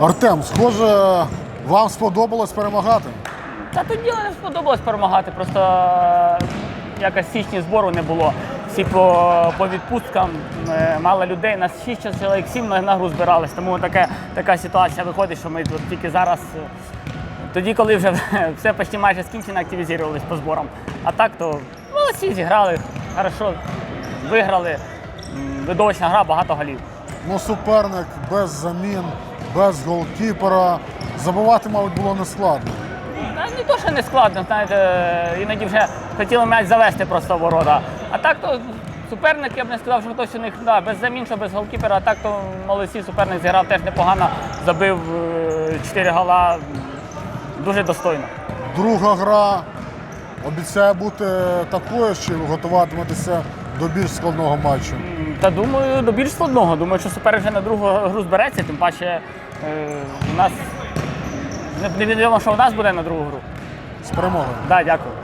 Артем, схоже, вам сподобалось перемагати. Та тоді не сподобалось перемагати, просто е, якось січні збору не було. Всі по, по відпусткам, е, мало людей, нас 6 чоловік 7 на, на гру збирались, тому така, така ситуація виходить, що ми от тільки зараз, е, тоді, коли вже все почти майже скінчено, активізувалися по зборам. А так, то молодці, зіграли, хорошо, виграли. Видовищна гра, багато голів. Ну, суперник без замін, без голкіпера. Забивати, мабуть, було нескладно. Та Не то, що не складно, знаєте, іноді вже хотіли м'яч завести просто в ворота. А так то суперник, я б не сказав, що хтось у них да, без замін, що без голкіпера, а так то молодці, суперник зіграв теж непогано, забив 4 гола дуже достойно. Друга гра обіцяє бути такою, що ви готуватиметеся до більш складного матчу. Та думаю, до більш складного. Думаю, що суперник вже на другу гру збереться, тим паче е, у нас невідомо, що у нас буде на другу гру. З перемогою. Да, дякую.